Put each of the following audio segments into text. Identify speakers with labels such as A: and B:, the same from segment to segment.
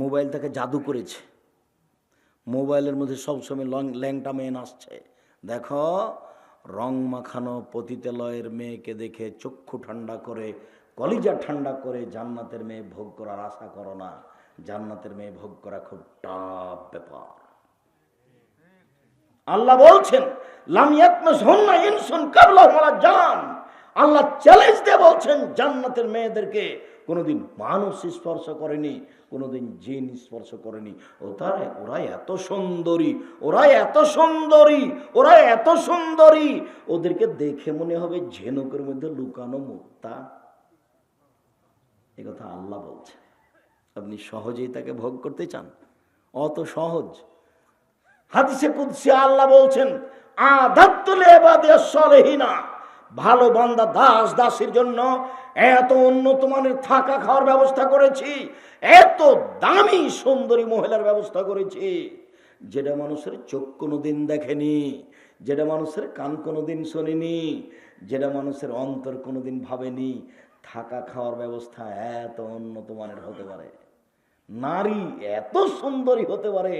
A: Mobile তাকে জাদু করেছে। মোবাইলের মধ্যে সবসময় লং, ল্যাংটা মেয়ে আসছে। দেখো, রং মাখানো পতিতালয়ের মেয়েকে দেখে চক্ষু ঠান্ডা করে, কলিজা ঠান্ডা করে জান্নাতের মেয়ে ভোগ করার আশা করো না। জান্নাতের মেয়ে ভোগ করা খুব টাপ ব্যাপার। আল্লাহ বলছেন জান। আল্লাহ চ্যালেঞ্জ দিয়ে বলছেন, জান্নাতের মেয়েদেরকে কোনোদিন মানুষ স্পর্শ করেনি, কোনোদিন জিন স্পর্শ করেনি। ও তার ওরা এত সুন্দরী ওরা এত সুন্দরী ওরা এত সুন্দরী। ওদেরকে দেখে মনে হবে ঝেনুকের মধ্যে লুকানো মুক্তা। কথা আল্লাহ বলছে। আপনি সহজেই তাকে ভোগ করতে চান? অত সহজ। হাদিসে কুদ্সে আল্লাহ বলছেন আধাত্তুলে সলেহিনা। ভালো বান্দা, দাস, দাসের জন্য এত উন্নত মানের থাকা খাওয়ার ব্যবস্থা করেছি, এত দামি সুন্দরী মহিলার ব্যবস্থা করেছি। যেটা মানুষের চোখ কোনো দিন দেখেনি, যেটা মানুষের কান কোনো দিন শোনেনি, যেটা মানুষের অন্তর কোনো দিন ভাবেনি, থাকা খাওয়ার ব্যবস্থা এত উন্নত মানের হতে পারে। নারী এত সুন্দরী হতে পারে,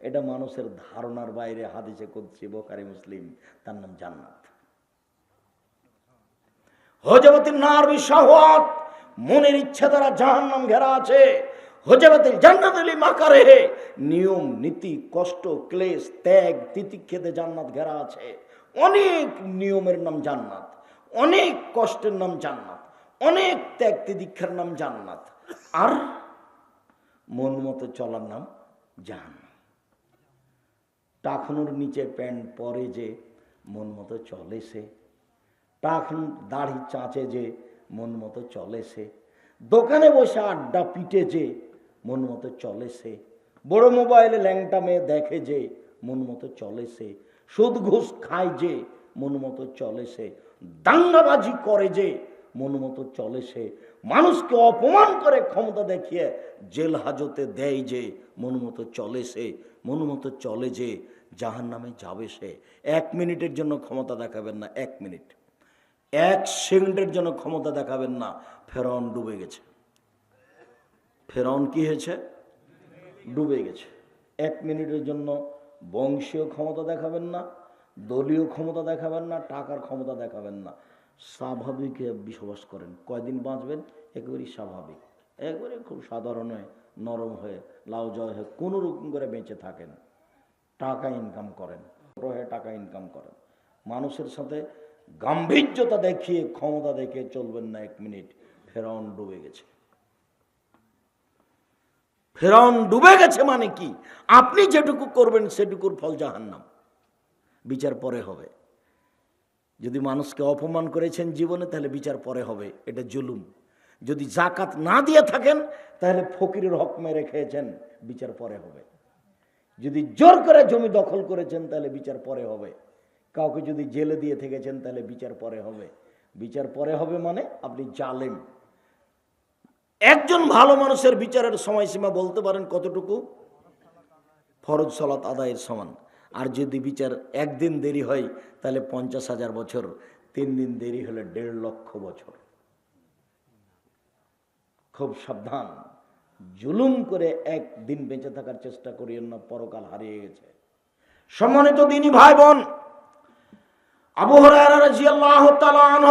A: এটা মানুষের ধারণার বাইরে হাদিসে করছি বোকারি মুসলিম, তার নাম জান্নাত। হজবতীর নারী শাহওয়াত মনের ইচ্ছা দ্বারা জাহান নাম ঘেরা আছে। হজবতীর জান্নাত আলী মাকারে নিয়ম, নীতি, কষ্ট, ক্লেশ, ত্যাগ তিতিক্ষেতে জান্নাত ঘেরা আছে। অনেক নিয়মের নাম জান্নাত, অনেক কষ্টের নাম জান্নাত, অনেক ত্যাগ তিতিক্ষার নাম জান্নাত। আর মন মতো চলার নাম জাহান্নাম। টাকনুর নিচে প্যান্ট পরে যে মন মতো চলে সে। টাকন দাড়ি চাঁচে যে মন মতো চলে সে। দোকানে বসে আড্ডা পিটে যে মন মতো চলে সে। বড় মোবাইলে ল্যাংটা মেয়ে দেখে যে মন মতো চলে সে। সুদ ঘুষ খায় যে মন মতো চলে সে। দাঙ্গাবাজি করে যে মন মতো চলে সে। মানুষকে অপমান করে ক্ষমতা দেখিয়ে জেল হাজতে দেয় যে মন মতো চলে সে। মন মতো চলে যে জাহান নামে যাবে সে। এক মিনিটের জন্য ক্ষমতা দেখাবেন না, এক মিনিট। এক সেকেন্ডের জন্য ক্ষমতা দেখাবেন না ফেরাউন ডুবে গেছে। ফেরাউন কি হয়েছে? ডুবে গেছে। এক মিনিটের জন্য বংশীয় ক্ষমতা দেখাবেন না, দলীয় ক্ষমতা দেখাবেন না, টাকার ক্ষমতা দেখাবেন না। স্বাভাবিক বসবাস করেন। কয়দিন বাঁচবেন? একেবারেই স্বাভাবিক। একবারে খুব সাধারণ হয়ে, নরম হয়ে, লাউ জয় হয়ে, কোনো রকম করে বেঁচে থাকেন। টাকা ইনকাম করেন। হয়ে টাকা ইনকাম করেন। মানুষের সাথে গাম্ভীর্যতা দেখিয়ে ক্ষমতা দেখিয়ে চলবেন না এক মিনিট। ফেরাউন ডুবে গেছে। ফেরাউন ডুবে গেছে মানে কি? আপনি যেটুকু করবেন সেটুকুর ফল জাহান্নাম। বিচার পরে হবে। যদি মানুষকে অপমান করেছেন জীবনে, তাহলে বিচার পরে হবে। এটা জুলুম। যদি জাকাত না দিয়ে থাকেন, তাহলে ফকিরের হক মেরে খেয়েছেন। বিচার পরে হবে। যদি জোর করে জমি দখল করেছেন, তাহলে বিচার পরে হবে। কাউকে যদি জেলে দিয়ে থেকেছেন, তাহলে বিচার পরে হবে। বিচার পরে হবে মানে আপনি জালেম। একজন ভালো মানুষের বিচারের সময়সীমা বলতে পারেন কতটুকু? ফরজ সলাত আদায়ের সমান। আর যদি বিচার একদিন দেরি হয়, তাহলে পঞ্চাশ হাজার বছর। তিন দিন দেরি হলে দেড় লক্ষ বছর। খুব সাবধান। জুলুম করে একদিন বেঁচে থাকার চেষ্টা করিয়েন না, পরকাল হারিয়ে গেছে। সম্মানিত দিনী ভাই বোন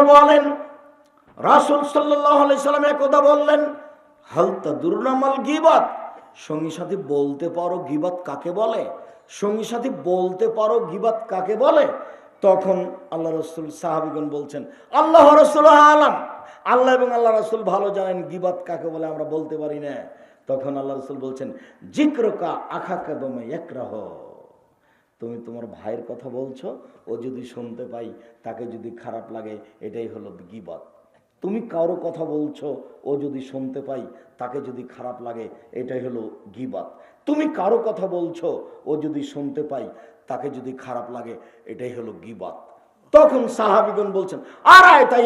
A: বলেন বললেন, হাল তাদুরনামাল গীবাত? সঙ্গী সাথী, বলতে পারো কাকে বলে? সাথী, বলতে পারো কাকে বলে? তখন আল্লাহ রসুল, সাহাবিগণ বলছেন, আল্লাহ রসুল আলাম। আল্লাহ এবং আল্লাহ রসুল ভালো জানেন গিবাত কাকে বলে, আমরা বলতে পারি না। তখন আল্লাহ রসুল বলছেন, জিক্রকা আখা কাদমে একরাহ তুমি তোমার ভাইয়ের কথা বলছো, ও যদি শুনতে পাই, তাকে যদি খারাপ লাগে, এটাই হলো গিবাত। তুমি কারও কথা বলছো, ও যদি শুনতে পাই, তাকে যদি খারাপ লাগে, এটাই হলো গিবাত। তুমি কারও কথা বলছো, ও যদি শুনতে পাই, তাকে যদি খারাপ লাগে, এটাই হলো গিবাত। তখন সাহাবিগণ বলছেন আর আয় তাই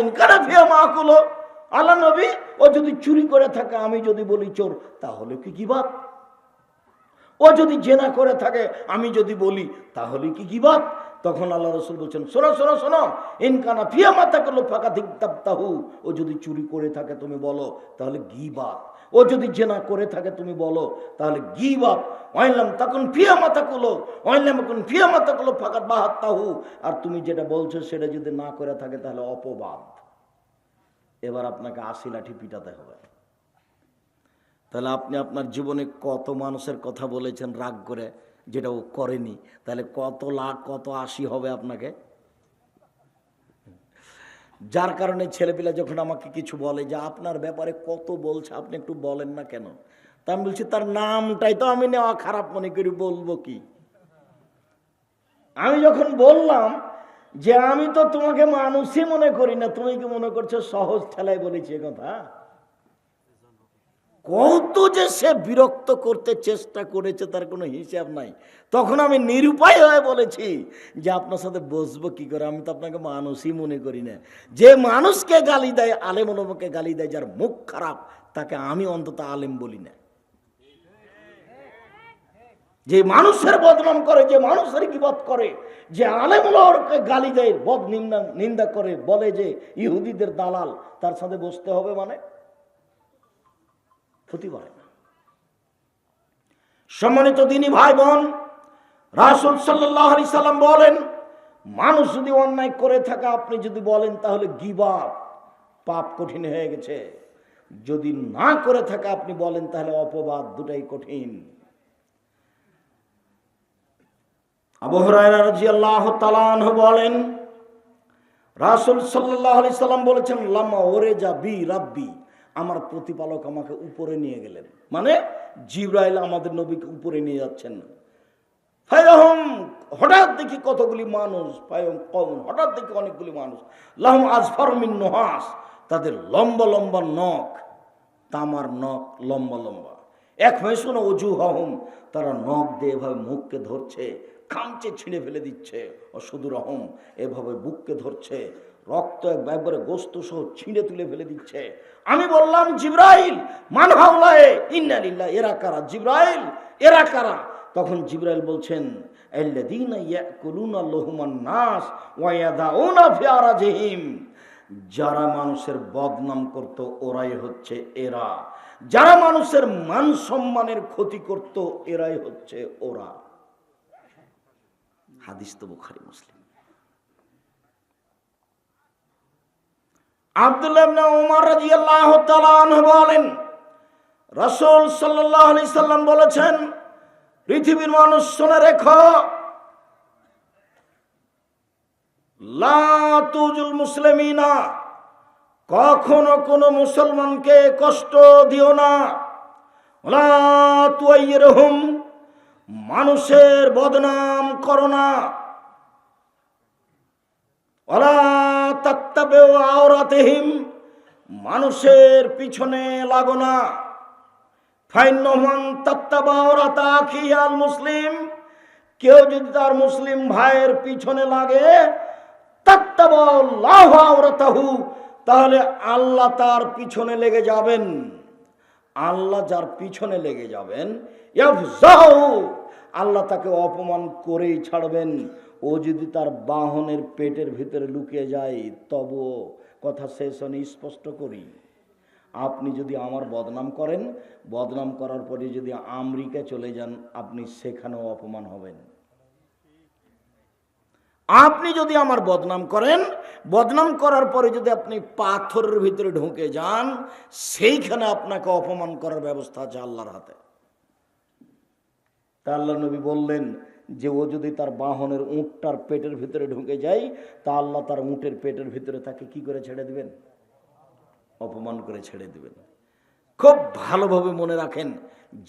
A: আল্লাহ নবী, ও যদি চুরি করে থাকে, আমি যদি বলি চোর, তাহলে কি গিবাত? ও যদি জেনা করে থাকে, আমি যদি বলি, তাহলে কি গিবাত? তখন আল্লাহ রসুল বলছেন, শোনো শোনো শোনো, ইনকানা ফিয়া মাথা করল ফাঁকা দিক তাহু ও যদি চুরি করে থাকে, তুমি বলো, তাহলে গিবাত। ও যদি জেনা করে থাকে, তুমি বলো, তাহলে গিবাত। ওয়াইলাম তখন ফিয়া মাথা করল ওয়াইলাম এখন ফিয়া মাথা করল ফাঁকা বাহাত তাহু আর তুমি যেটা বলছো, সেটা যদি না করে থাকে, তাহলে অপবাদ। এবার আপনাকে আশি লাঠি পিটাতে হবে। তাহলে আপনি আপনার জীবনে কত মানুষের কথা বলেছেন রাগ করে, যেটা ও করেনি। তাহলে কত লাখ, কত আশি হবে আপনাকে? যার কারণে ছেলেপিলা যখন আমাকে কিছু বলে যে আপনার ব্যাপারে কত বলছে, আপনি একটু বলেন না কেন? তা আমি বলছি, তার নামটাই তো আমি নেওয়া খারাপ মনে করি, বলব কি? আমি যখন বললাম যে আমি তো তোমাকে মানুষই মনে করি না, তুমি কি মনে করছ সহজ ঠেলায় বলেছি কথা? কত যে সে বিরক্ত করতে চেষ্টা করেছে, তার কোনো হিসাব নাই। তখন আমি নিরুপায় হয়ে বলেছি যে, আপনার সাথে বসবো কি করে? আমি তো আপনাকে মানুষই মনে করি না। যে মানুষকে গালি দেয়, আলেম ওলমকে গালি দেয়, যার মুখ খারাপ, তাকে আমি অন্তত আলেম বলি না। যে মানুষের বদনাম করে, যে মানুষের কিবত করে, যে আলেমুলকে গালি দেয়, বদ নিন্দা নিন্দা করে, বলে যে, ইহুদিদের দালাল, তার সাথে বসতে হবে মানে? ক্ষতি পারে না। সম্মানিত দিনী ভাই বোন রাসুল সাল্লাহ আলি সাল্লাম বলেন, মানুষ যদি অন্যায় করে থাকে, আপনি যদি বলেন, তাহলে গিবা পাপ কঠিন হয়ে গেছে। যদি না করে থাকে, আপনি বলেন, তাহলে অপবাদ দুটাই কঠিন। বলেন, রাসূল সাল্লাল্লাহু আলাইহি সাল্লাম বলেছেন লাম্মা ওরে যা বি রাব্বি। আমার প্রতিপালক আমাকে উপরে নিয়ে গেলেন। মানে জিব্রাইল আমাদের নবীকে উপরে নিয়ে যাচ্ছেন হঠাৎ দেখি কতগুলি মানুষ হঠাৎ দেখি অনেকগুলি মানুষ। লাহম আজফর মিন নহাস, তাদের লম্বা লম্বা নখ, তামার নখ লম্বা লম্বা। এক মেশন অজু হহম তারা নখ দিয়ে এভাবে মুখকে ধরছে, খামচে ছিঁড়ে ফেলে দিচ্ছে অসুদুর রহম এভাবে বুককে ধরছে রক্ত একবারে গোস্ত সহ ছিঁড়ে তুলে ফেলে দিচ্ছে। আমি বললাম, জিব্রাইল, মান হাওলায় ইন্নালিল্লাহ এরা কারা? জিব্রাইল, এরা কারা? তখন জিব্রাইল বলছেন নাস যারা মানুষের বদনাম করত, ওরাই হচ্ছে এরা। যারা মানুষের মান সম্মানের ক্ষতি করত, এরাই হচ্ছে ওরা। হাদিস তো বুখারি, মুসলিম। আব্দুল্লাহ রাদিয়াল্লাহু তাআলা আনহু বলেন, রাসূল সাল্লাল্লাহু আলাইহি সাল্লাম বলেছেন, পৃথিবীর মানুষ শুনে রেখো, লা তুজুল মুসলিমিনা, কখনো কোনো মুসলমানকে কষ্ট দিও না লা তুয়াইরহুম মানুষের বদনাম করো না, ওলা আওরাতেহিম, মানুষের পিছনে লাগো না। মুসলিম, কেউ যদি তার মুসলিম ভাইয়ের পিছনে লাগে তাহলে আল্লাহ তার পিছনে লেগে যাবেন। আল্লাহ যার পিছনে লেগে যাবেন আল্লাহ তাকে অপমান করেই ছাড়বেন। ও যদি তার বাহনের পেটের ভিতরে লুকিয়ে যায়, তবুও কথা শেষ হনে স্পষ্ট করি। আপনি যদি আমার বদনাম করেন, বদনাম করার পরে যদি আমেরিকা চলে যান, আপনি সেখানেও অপমান হবেন। আপনি যদি আমার বদনাম করেন, বদনাম করার পরে যদি আপনি পাথরের ভিতরে ঢুকে যান, সেইখানে আপনাকে অপমান করার ব্যবস্থা আছে আল্লাহর হাতে। তা আল্লাহ নবী বললেন যে ও যদি তার বাহনের উঁটটার পেটের ভিতরে ঢুকে যায়, তা আল্লাহ তার উঁটের পেটের ভিতরে তাকে কি করে ছেড়ে দিবেন? অপমান করে ছেড়ে দিবেন। খুব ভালোভাবে মনে রাখেন,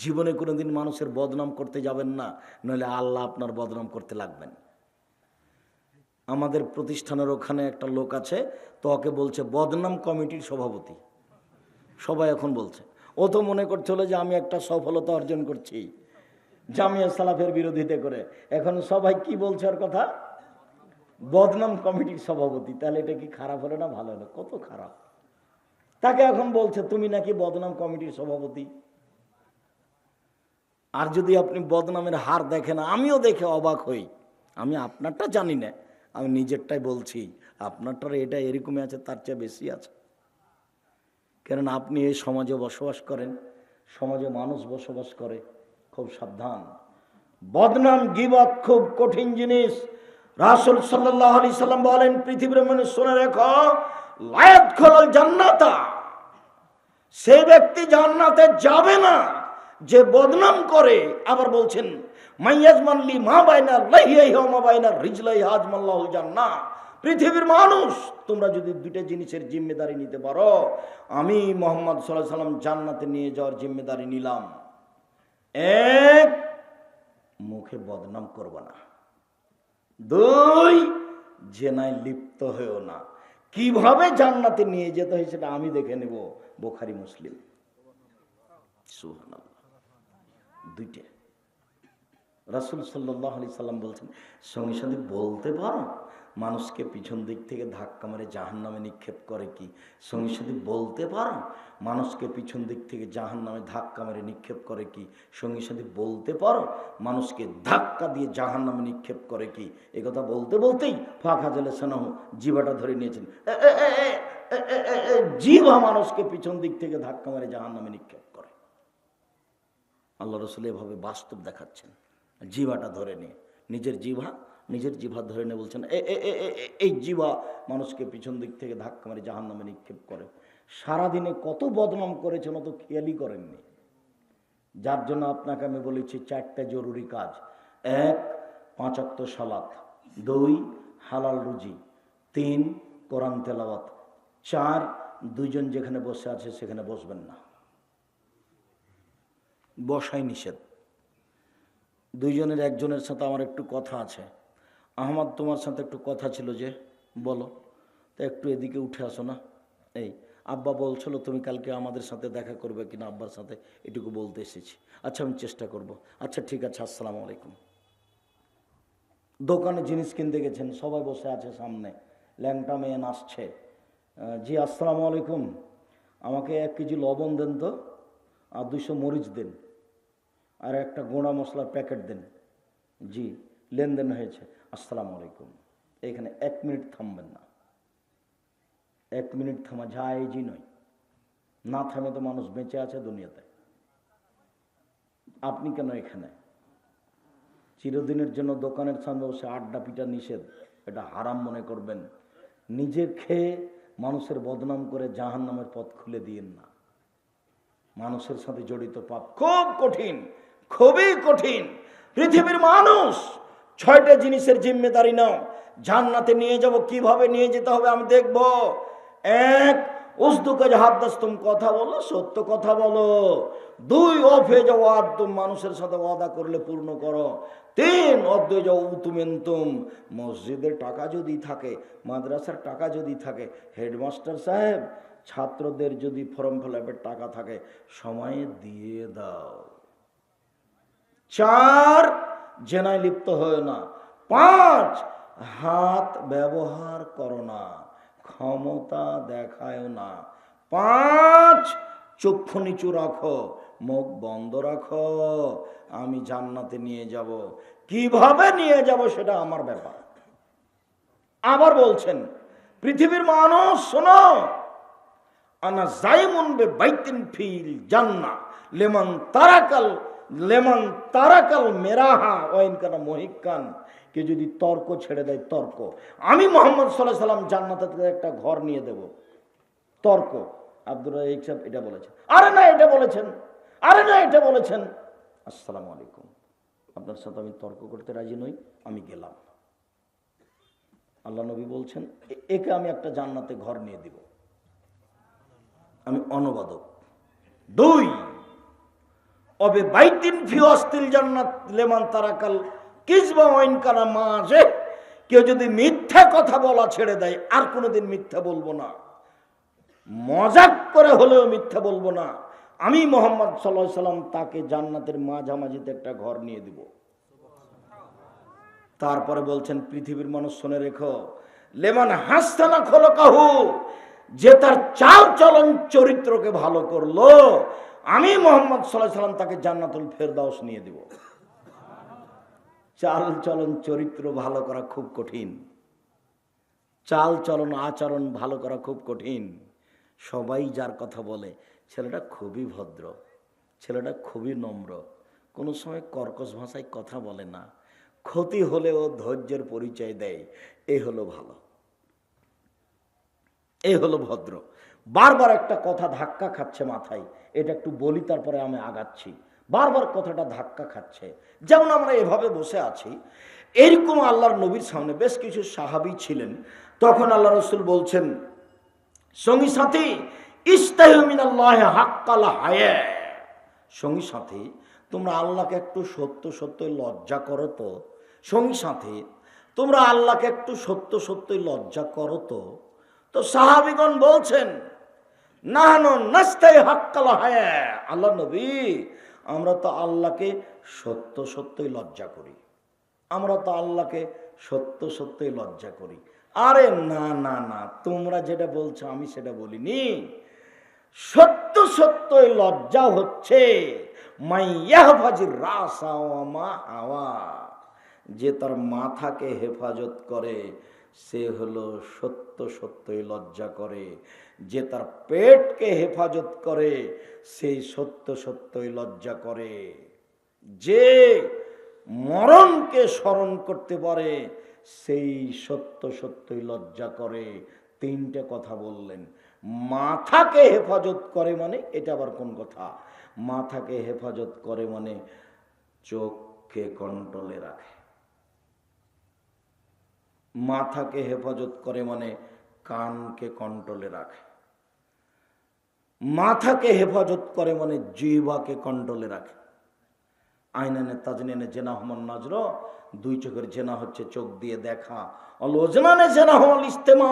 A: জীবনে কোনোদিন মানুষের বদনাম করতে যাবেন না, নইলে আল্লাহ আপনার বদনাম করতে লাগবেন। আমাদের প্রতিষ্ঠানের ওখানে একটা লোক আছে, তো ওকে বলছে, বদনাম কমিটির সভাপতি। সবাই এখন বলছে, ও তো মনে করছিল যে আমি একটা সফলতা অর্জন করছি। জামিয়া সালাফের বিরোধিতা করে। এখন সবাই কি বলছে ওর কথা? বদনাম কমিটির সভাপতি। তাহলে এটা কি খারাপ হলো না ভালো হলো? কত খারাপ। তাকে এখন বলছে, তুমি নাকি বদনাম কমিটির সভাপতি? আর যদি আপনি বদনামের হার দেখেন, আমিও দেখে অবাক হই। আমি আপনারটা জানি না, আমি নিজেরটাই বলছি। আপনারটার এটা এরকমই আছে, তার চেয়ে বেশি আছে। কারণ আপনি এই সমাজে বসবাস করেন, সমাজে মানুষ বসবাস করে। খুব সাবধান। বদনাম, গিবত খুব কঠিন জিনিস। রাসুল সাল্লাহ আলি সাল্লাম বলেন, পৃথিবীর মানুষ শুনে রেখো জান্নাতা। সে ব্যক্তি জান্নাতে যাবে না, যে বদনাম করে। আবার বলছেন মা মা জান্না পৃথিবীর মানুষ, তোমরা যদি দুইটা জিনিসের জিম্মেদারি নিতে পারো, আমি মোহাম্মদ সাল্লাহ সাল্লাম জান্নাতে নিয়ে যাওয়ার জিম্মেদারি নিলাম। এক, মুখে বদনাম করব না। দুই, জেনায় লিপ্ত হয়েও না। কীভাবে জান্নাতে নিয়ে যেতে হয় সেটা আমি দেখে নেব বোখারি মুসলিম। দুইটা। রাসুল সাল্লাহ আলি সাল্লাম বলছেন, সঙ্গে সঙ্গে বলতে পারো, মানুষকে পিছন দিক থেকে ধাক্কা মারে জাহান নামে নিক্ষেপ করে কি? সঙ্গে সঙ্গে বলতে পারো, মানুষকে পিছন দিক থেকে জাহান নামে ধাক্কা মারে নিক্ষেপ করে কি? সঙ্গে সঙ্গে বলতে পারো, মানুষকে ধাক্কা দিয়ে জাহান নামে নিক্ষেপ করে কি? এ কথা বলতে বলতেই ফাঁকা জলে সেনাহ জীবাটা ধরে নিয়েছেন। জীবা মানুষকে পিছন দিক থেকে ধাক্কা মারে জাহান নামে নিক্ষেপ করে। আল্লাহ রসুল এভাবে বাস্তব দেখাচ্ছেন। জিভাটা ধরে নিয়ে নিজের জিভা নিজের জিভা ধরে নিয়ে বলছেন "এ, এই জিভা মানুষকে পিছন দিক থেকে ধাক্কা মারে জাহান নামে নিক্ষেপ করে। সারাদিনে কত বদনাম করেছেন অত খেয়ালই করেননি। যার জন্য আপনাকে আমি বলেছি চারটা জরুরি কাজ। এক পাঁচাত্ত সালাত। দুই হালাল রুজি। তিন কোরআন তেলাওয়াত। চার দুইজন যেখানে বসে আছে সেখানে বসবেন না। বসাই নিষেধ। দুইজনের একজনের সাথে আমার একটু কথা আছে। আহমদ, তোমার সাথে একটু কথা ছিল যে, বলো। তো একটু এদিকে উঠে আসো না। এই, আব্বা বলছিল, তুমি কালকে আমাদের সাথে দেখা করবে কিনা আব্বার সাথে? এটুকু বলতে এসেছি। আচ্ছা আমি চেষ্টা করব। আচ্ছা ঠিক আছে, আসসালামু আলাইকুম। দোকানে জিনিস কিনতে গেছেন, সবাই বসে আছে সামনে। ল্যাংটা মেয়ে নাচছে। জি, আসসালামু আলাইকুম। আমাকে এক কেজি লবণ দেন তো, আর দুশো মরিচ দেন। আর একটা গোড়া মশলার প্যাকেট দেন। জি, লেনদেন হয়েছে। আসসালামু আলাইকুম। এখানে এক মিনিট থামবেন না। এক মিনিট থামা জায়জি নয়। না থামে তো মানুষ বেঁচে আছে দুনিয়াতে। আপনি কেন এখানে? চিরদিনের জন্য দোকানের সামনে বসে আড্ডা পিটা নিষেধ, এটা হারাম মনে করবেন। নিজে খেয়ে মানুষের বদনাম করে জাহান নামের পথ খুলে দিয়েন না। মানুষের সাথে জড়িত পাপ খুব কঠিন। খুবই কঠিন। পৃথিবীর মানুষ ছয়টা জিনিসের জিম্মেদারি নাও। জান্নাতে নিয়ে যাব, কীভাবে নিয়ে যেতে হবে আমি দেখব। এক উসদুকে হাদ্দাস্তম কথা বলো, সত্য কথা বলো। দুই অফে যাও আদম মানুষের সাথে ওয়াদা করলে পূর্ণ করো। তিন অদ্বৈ যাও, উতুমেন্তুম। মসজিদের টাকা যদি থাকে, মাদ্রাসার টাকা যদি থাকে, হেডমাস্টার সাহেব, ছাত্রদের যদি ফর্ম ফিল টাকা থাকে, সময়ে দিয়ে দাও। চার জেনায় লিপ্ত হয় না। পাঁচ, হাত ব্যবহার করো না। ক্ষমতা দেখায় না। পাঁচ, চক্ষু নিচু রাখো, মুখ বন্ধ রাখো। আমি জান্নাতে নিয়ে যাব। কীভাবে নিয়ে যাব সেটা আমার ব্যাপার। আবার বলছেন, পৃথিবীর মানুষ, শোনো, আনা জাইমুন বে বাইতিন ফিল জান্না লেমন তারাকাল লেমন তারাকাল মেরাহা, ওয়াইন কানা মহিকান কে যদি তর্ক ছেড়ে দেয়, তর্ক। আমি মোহাম্মদ সাল্লাহ সাল্লাম জান্নাতে একটা ঘর নিয়ে দেব। তর্ক। আব্দুর রাহিক এটা বলেছেন। আরে না, এটা বলেছেন। আরে না, এটা বলেছেন। আসসালামু আলাইকুম। আপনার সাথে আমি তর্ক করতে রাজি নই, আমি গেলাম। আল্লাহ নবী বলছেন একে আমি একটা জান্নাতে ঘর নিয়ে দিব। আমি অনুবাদক। দুই অবে বাইতিন ফি অস্তিল জান্নাত, লেমান তারাকাল কিসবা ওয়াইন কানা মাঝে কেউ যদি মিথ্যা কথা বলা ছেড়ে দেয়, আর কোনোদিন মিথ্যা বলব না। মজাক করে হলেও মিথ্যা বলব না। আমি মোহাম্মদ সাল্লাহ সাল্লাম তাকে জান্নাতের মাঝামাঝিতে একটা ঘর নিয়ে দিব। তারপরে বলছেন, পৃথিবীর মানুষ শুনে রেখো। লেমান হাস্তানা খোলো কাহু যে তার চাল চলন চরিত্রকে ভালো করল আমি মোহাম্মদ সাল্লাহ সাল্লাম তাকে জান্নাতুল ফেরদাউস নিয়ে দিব। চাল চলন চরিত্র ভালো করা খুব কঠিন। চাল চলন আচরণ ভালো করা খুব কঠিন। সবাই যার কথা বলে, ছেলেটা খুবই ভদ্র, ছেলেটা খুবই নম্র। কোনো সময় কর্কশ ভাষায় কথা বলে না। ক্ষতি হলেও ধৈর্যের পরিচয় দেয়। এ হলো ভালো। এ হলো ভদ্র। বারবার একটা কথা ধাক্কা খাচ্ছে মাথায়, এটা একটু বলি তারপরে আমি আগাচ্ছি। বারবার কথাটা ধাক্কা খাচ্ছে। যেমন আমরা এভাবে বসে আছি, এরকম আল্লাহর নবীর সামনে বেশ কিছু সাহাবি ছিলেন। তখন আল্লাহ রসুল বলছেন, সঙ্গী সাথী সঙ্গী সাথী, তোমরা আল্লাহকে একটু সত্য সত্যই লজ্জা করো তো। সঙ্গী সাথী, তোমরা আল্লাহকে একটু সত্য সত্যই লজ্জা করো তো। তো সাহাবিগণ বলছেন আল্লাহ নবী, আমরা তো আল্লাহকে সত্য সত্যই লজ্জা করি। আমরা তো আল্লাহকে সত্য সত্যই লজ্জা করি। আরে না না না, তোমরা যেটা বলছো আমি সেটা বলিনি। সত্য সত্যই লজ্জা হচ্ছে। রাসা মা হাওয়া। যে তার মাথাকে হেফাজত করে সে হলো সত্য সত্যই লজ্জা করে। যে তার পেটকে হেফাজত করে, সেই সত্য সত্যই লজ্জা করে। যে মরণকে স্মরণ করতে পারে, সেই সত্য সত্যই লজ্জা করে। তিনটে কথা বললেন। মাথাকে হেফাজত করে মানে এটা আবার কোন কথা? মাথাকে হেফাজত করে মানে চোখকে কন্ট্রোলে রাখে। মাথাকে হেফাজত করে মানে কানকে কন্ট্রোলে রাখে। মাথাকে হেফাজত করে মানে জিবাকে কন্ট্রোলে রাখে। আইনানে তাজনেনে জেনা হমন নজর, দুই চোখের জেনা হচ্ছে চোখ দিয়ে দেখা। অলোজনানে জেনা হল ইস্তেমা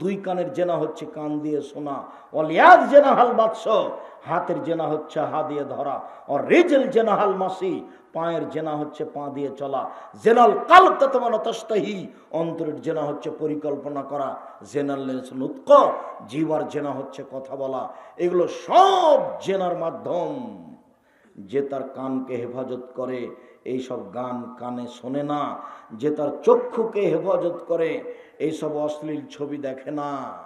A: দুই কানের জেনা হচ্ছে কান দিয়ে শোনা। অলিয়াদ জেনা হাল বাদশ হাতের জেনা হচ্ছে হা দিয়ে ধরা। ও রেজেল জেনা হাল মাসি, পায়ের জেনা হচ্ছে পা দিয়ে চলা। জেনাল কাল ততমান তস্তাহি অন্তরের জেনা হচ্ছে পরিকল্পনা করা। জেনাল উৎক জীবার জেনা হচ্ছে কথা বলা। এগুলো সব জেনার মাধ্যম। যে তার কানকে হেফাজত করে, এই সব গান কানে শোনে না। যে তার চক্ষুকে হেফাজত করে, এই সব অশ্লীল ছবি দেখে না।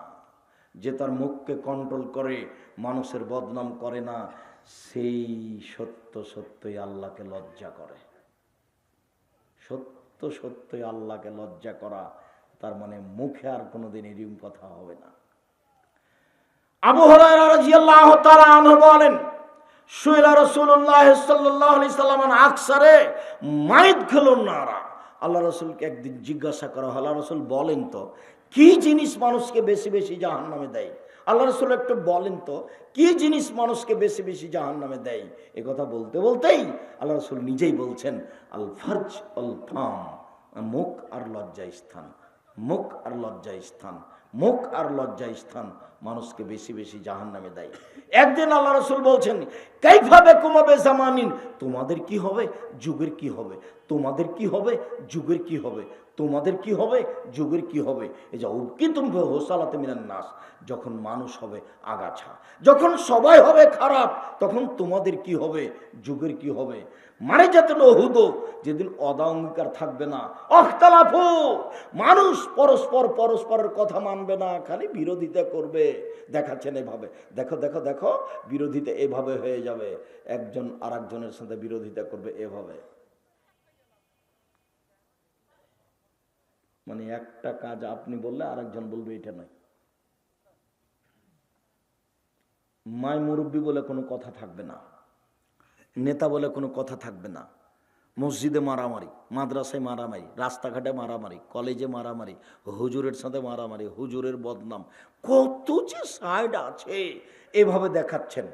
A: যে তার মুখকে কন্ট্রোল করে, মানুষের বদনাম করে না। সেই সত্য সত্যই আল্লাহকে লজ্জা করে। সত্য সত্যই আল্লাহকে লজ্জা করা, তার মানে মুখে আর কোনোদিন এরকম কথা হবে না। আবু তাআলা বলেন সুইলা রসুল্লাহ সাল্লাহ আলি সাল্লামান আকসারে মাইদ খেল নারা আল্লাহ রসুলকে একদিন জিজ্ঞাসা করা আল্লাহ রসুল, বলেন তো, কি জিনিস মানুষকে বেশি বেশি জাহান নামে দেয়? আল্লাহ রসুল একটু বলেন তো, কি জিনিস মানুষকে বেশি বেশি জাহান নামে দেয়? এ কথা বলতে বলতেই আল্লাহ রসুল নিজেই বলছেন, আল ফার্জ আল ফাম, মুখ আর লজ্জা স্থান, মুখ আর লজ্জা স্থান মুখ আর লজ্জা স্থান মানুষকে বেশি বেশি জাহান নামে দেয়। একদিন আল্লাহ রসুল বলছেন কাইভাবে কমাবে জামানিন? তোমাদের কি হবে? যুগের কি হবে? তোমাদের কি হবে? যুগের কি হবে? তোমাদের কি হবে? যুগের কি হবে? এই যা উকি তুমি হোসালাতে মিলান নাস। যখন মানুষ হবে আগাছা, যখন সবাই হবে খারাপ, তখন তোমাদের কি হবে? যুগের কি হবে? মানে যাতে লহুদ যেদিন অদা অঙ্গীকার থাকবে না। অখতালাফু! মানুষ পরস্পর পরস্পরের কথা মানবে না, খালি বিরোধিতা করবে, দেখাচ্ছেন এভাবে। দেখো দেখো দেখো, বিরোধিতা এভাবে হয়ে যাবে। একজন আর একজনের সাথে বিরোধিতা করবে এভাবে। মানে একটা কাজ আপনি বললে আরেকজন বলবে, এটা নয়। মায় মুরব্বী বলে কোনো কথা থাকবে না। নেতা বলে কোনো কথা থাকবে না। মসজিদে মারামারি, মাদ্রাসায় মারামারি, রাস্তাঘাটে মারামারি, কলেজে মারামারি, হুজুরের সাথে মারামারি, হুজুরের বদনাম। কত যে সাইড আছে, এভাবে দেখাচ্ছেন।